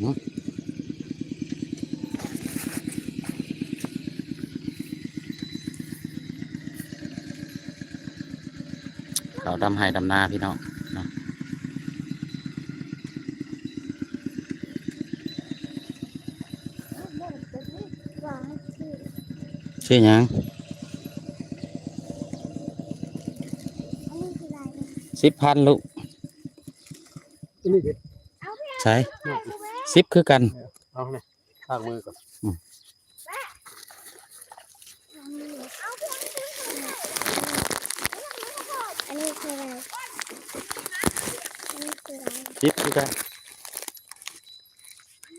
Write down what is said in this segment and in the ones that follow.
เนาะเราดำไห้ดำนาพี่น้องเนาะชื่อยังสิบพันลูกใช่ สิบคือกันเอาเนี่ยข้างมือก่อนอันนี้คืออะไรอันนี้คืออะไรสิบคือกัน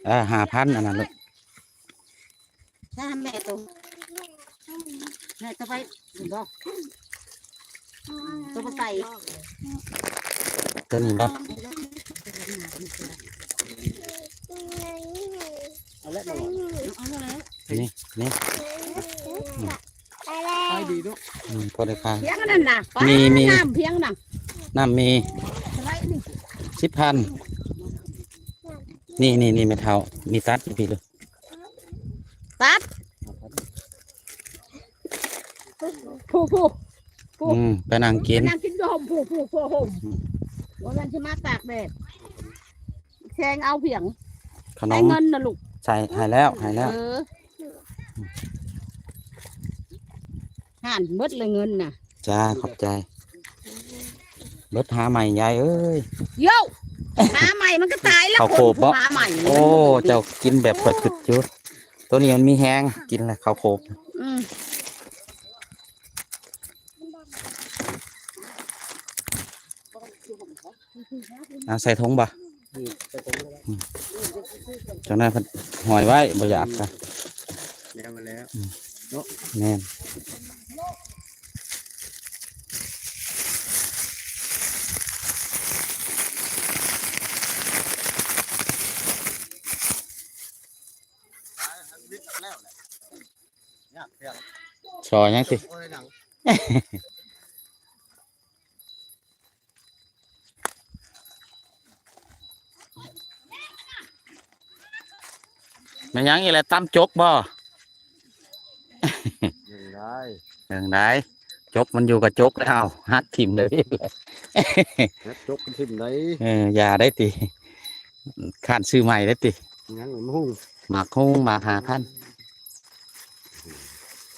อ่าห้าพันอันนั้นลูกถ้าแม่ตัวแม่จะไปบอกตัวไปใส่ตัวนี้บ่เอาแล้วเอาแล้ว นี่นี่ ไป แล้วไปดีเนาะอืมพอได้ค่าเพียงนั่นน่ะมีมี น้ำเพียงน่ะน้ำมีไว้นี่สิบพันนี่นี่นี่ไม่เท่ามีตัดอยู่พี่เลยตัดผู้ผู้อืมไปนั่งกินนั่งกินก็ห่มผู้ผู้ผู้ห่มวันนั้นจะมาตากแดดแข่งเอาเพียงขนได้มเงินนะลูกใส่ใหายแล้วใหายแล้ว เออ ห่านเบิดเลยเงินน่ะจ้าขอบใจเบิดหาใหม่ยายเอ้ย โย่หาใหม่มันก็ตายแล้วข้าวโพดบ่ หาใหม่โอ้เจ้ากินแบบเปิดขึ้นจุดตัวนี้มันมีแห้งกินแล้วข้าวโพดอืมเอาใส่ถุงบ่นี่ไปตรงนี้แล้วเจ้าหน้าเพันหอยไว้บ่อยากกันแล้วมาแล้วแน่น ยากเพียงชอยังสิโอ้ยหนังมันยังอีแหละตั้มจกบ่ยังได้ยังไดจกมั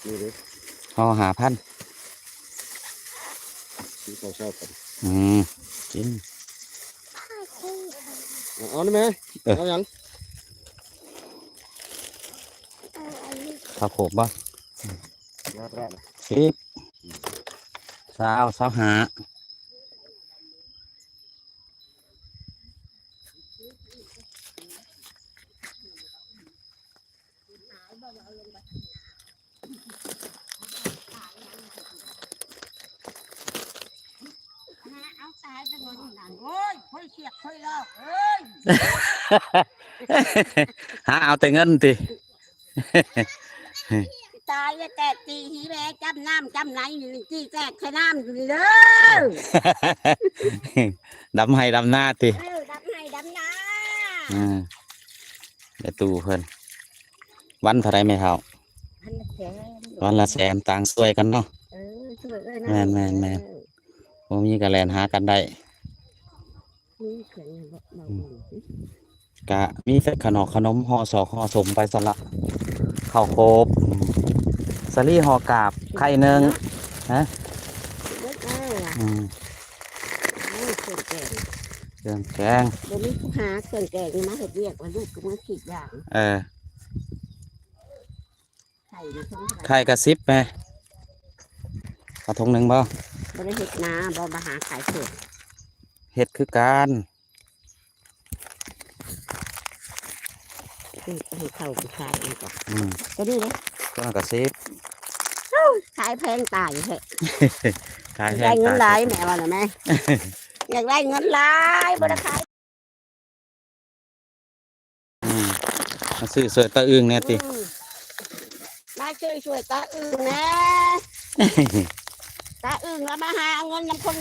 นอยู่กับจกแล้วฮัดทิมเลยนัดจกกันทิมไหนเอออย่าได้ติขานซื้อใหม่ได้ติยังมันหุ้งหมากคงหมากหาพันนี่เลยพอหาพันที่เขาชอบกันอืมกินเอาเอาได้ไหมเออเอายังข้าวโพดบ่ยอดแรกสิบสาวสาวหาเอาตายไปเงินนั่นโอ้ ยค่อยเสียกค่อยลอกเอ้ยหาเอาแต่เงินติตายแล้วแต่ตีหีแม่จำน้ำจำไหนอยู่นี่จี้แตกใช้น้ำอยู่นี่เด้อดำให้ดำหน้าติเออดำไหนดำนาอืมเดี๋ยวตู้เพิ่นวันเท่าไรไม่เท่าพันละแสนวันละแสนต่างสวยกันเนาะเออช่วยเลยนะแม่นแม่นแม่นบ่มีกระแลนหากันได้ นี่เขียนอย่างบอกเราดูสิกะมีแต่ขนมขนมห่อศอกห่อสมไปสละข้าวโคบอืมสลี่ห่อกาบไข่หนึ่งเบิดเอออืมนี่เครื่องแกงเครื่องแกงเดี๋ยวนี้ผู้หาเครื่องแกงนี่มาเห็ดเรียกว่าลูกก็มาขีดอย่างเออไข่ในช่องไข่กระซิบไหมกระทงหนึ่งบ่บริเห็ดนาบ่มาหาขายเสร็จ เห็ดคือการคือไปให้เข้าไปขายเองก่อนอืมก็ดีเลยก็กระซิบขายแพงตายเหอะขายแห้ได้งเงินหตาลายยแม่ว่าน่ะแม่อยากได้เงินหลายบ่ได้ขายอืมมาซื้อเสือตะอึงเนี่ยติอืมมาช่วยช่วยตาอึ่งนะตาอึ่งแล้วมาหาเงินนำคน